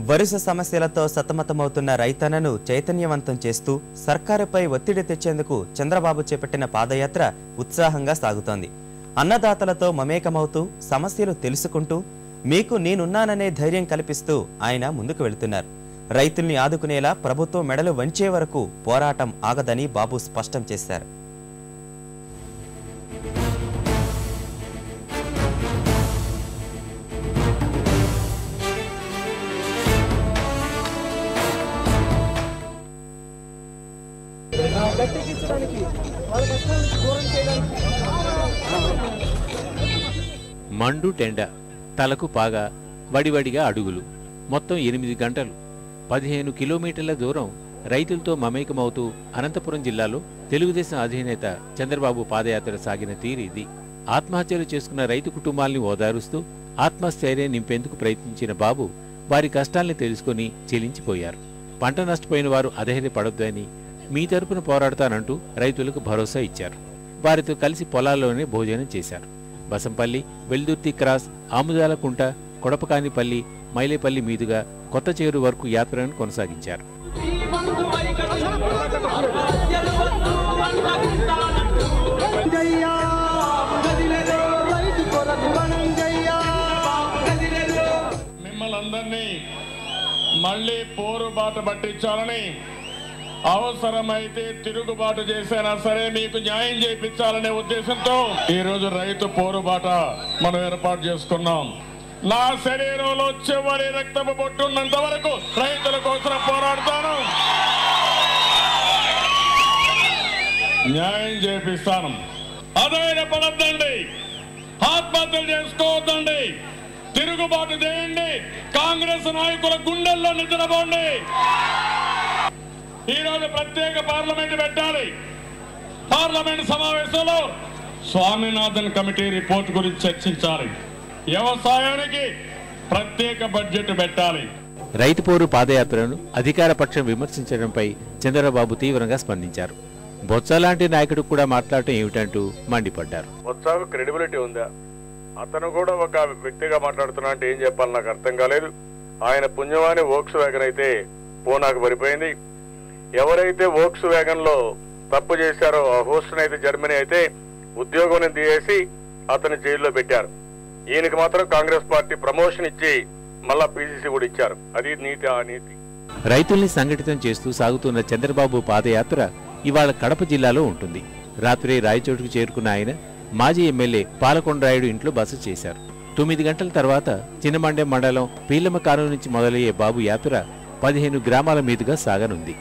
వరుస సమస్యలతో సతమతమవుతున్న రైతన్నను చైతన్యవంతం చేస్తూ సర్కారుపై ఒత్తిడి తెచ్చేందుకు చంద్రబాబు చేపట్టిన పాదయాత్ర ఉత్సాహంగా సాగుతోంది. అన్నదాతలతో మమేకమవుతూ సమస్యలు తెలుసుకుంటూ మీకు నేనున్నాననే ధైర్యం కల్పిస్తూ ఆయన ముందుకు వెళుతున్నారు. రైతుల్ని ఆదుకునేలా ప్రభుత్వం మెడలు వంచే వరకు పోరాటం ఆగదని బాబు స్పష్టం చేశారు. గట్టెక్కించడానికి వాళ్ళ దూరం చేయడానికి. మండు టెండ తలకు పాగా వడివడిగా అడుగులు. మొత్తం ఎనిమిది గంటలు. పదిహేను కిలోమీటర్ల దూరం రైతులతో మమేకమవుతూ అనంతపురం జిల్లాలో తెలుగుదేశం అధినేత చంద్రబాబు పాదయాత్ర సాగిన తీరిది ఆత్మహత్యలు చేసుకున్న రైతు కుటుంబాల్ని ఓదారుస్తూ ఆత్మస్థైర్యం నింపేందుకు ప్రయత్నించిన బాబు వారి కష్టాల్ని తెలుసుకుని చెలించిపోయారు. పంట నష్టపోయిన వారు అధైర్యపడొద్దని మీ తరపున పోరాడతానంటూ రైతులకు భరోసా ఇచ్చారు. వారితో కలిసి పొలాల్లోనే భోజనం చేశారు. బసంపల్లి వెల్దుర్తి క్రాస్ ఆముదాలకుంట కొడపకానిపల్లి మైలేపల్లి మీదుగా కొత్త చేరు వరకు యాత్రను కొనసాగించారు. జయ్యా గదిలేదో రైతు మిమ్మల్ని అందరినీ మళ్ళీ పట్టించాలని అవసరమైతే తిరుగుబాటు చేసినా సరే మీకు న్యాయం చేయించాలనే ఉద్దేశంతో ఈ రోజు రైతు పోరుబాట మనం ఏర్పాటు చేసుకున్నాం. నా శరీరంలో చివరి రక్తపు పొట్టున్నంత వరకు రైతుల కోసం పోరాడతాను. న్యాయం చేపిస్తాను. అధైర్యపడద్దండి ఆత్మహత్యలు చేసుకోవద్దండి. తిరుగుబాటు చేయండి. కాంగ్రెస్ నాయకుల గుండెల్లో నిద్రపోండి. ఈరోజు ప్రత్యేక పార్లమెంట్ పెట్టాలి. పార్లమెంట్ సమావేశంలో స్వామినాథన్ కమిటీ రిపోర్ట్ గురించి చర్చించాలి. వ్యవసాయానికి ప్రత్యేక బడ్జెట్ పెట్టాలి. రైతు పోరు పాదయాత్రను అధికార పక్షం విమర్శించడంపై చంద్రబాబు తీవ్రంగా స్పందించారు. బొత్స లాంటి నాయకుడు కూడా మాట్లాడటం ఏమిటంటూ మండిపడ్డారు. ఉత్సాహ క్రెడిబిలిటీ ఉందా? అతను కూడా ఒక వ్యక్తిగా మాట్లాడుతున్నా అంటే ఏం చెప్పాలి నాకు అర్థం కాలేదు. ఆయన పుణ్యమాని వోక్స్ వ్యాగన్ అయితే పూనాకు పడిపోయింది. ఎవరైతే వోక్స్ వ్యాగన్లో తప్పు చేశారో ఆ అయితే జర్మనీ అయితే ఉద్యోగం తీసేసి అతను జైల్లో పెట్టారు. ఈయనకి మాత్రం కాంగ్రెస్ పార్టీ ప్రమోషన్ ఇచ్చి మళ్ళా పీసీసీ కూడా ఇచ్చారు. అది నీతి ఆ నీతి. రైతుల్ని సంఘటితం చేస్తూ సాగుతున్న చంద్రబాబు పాదయాత్ర ఇవాళ కడప జిల్లాలో ఉంటుంది. రాత్రి రాయచోటుకు చేరుకున్న ఆయన మాజీ ఎమ్మెల్యే పాలకొండరాయుడు ఇంట్లో బస చేశారు. తొమ్మిది గంటల తర్వాత చిన్నమండే మండలం పీలమ్మ కాలం నుంచి మొదలయ్యే బాబు యాత్ర పదిహేను గ్రామాల మీదుగా సాగనుంది.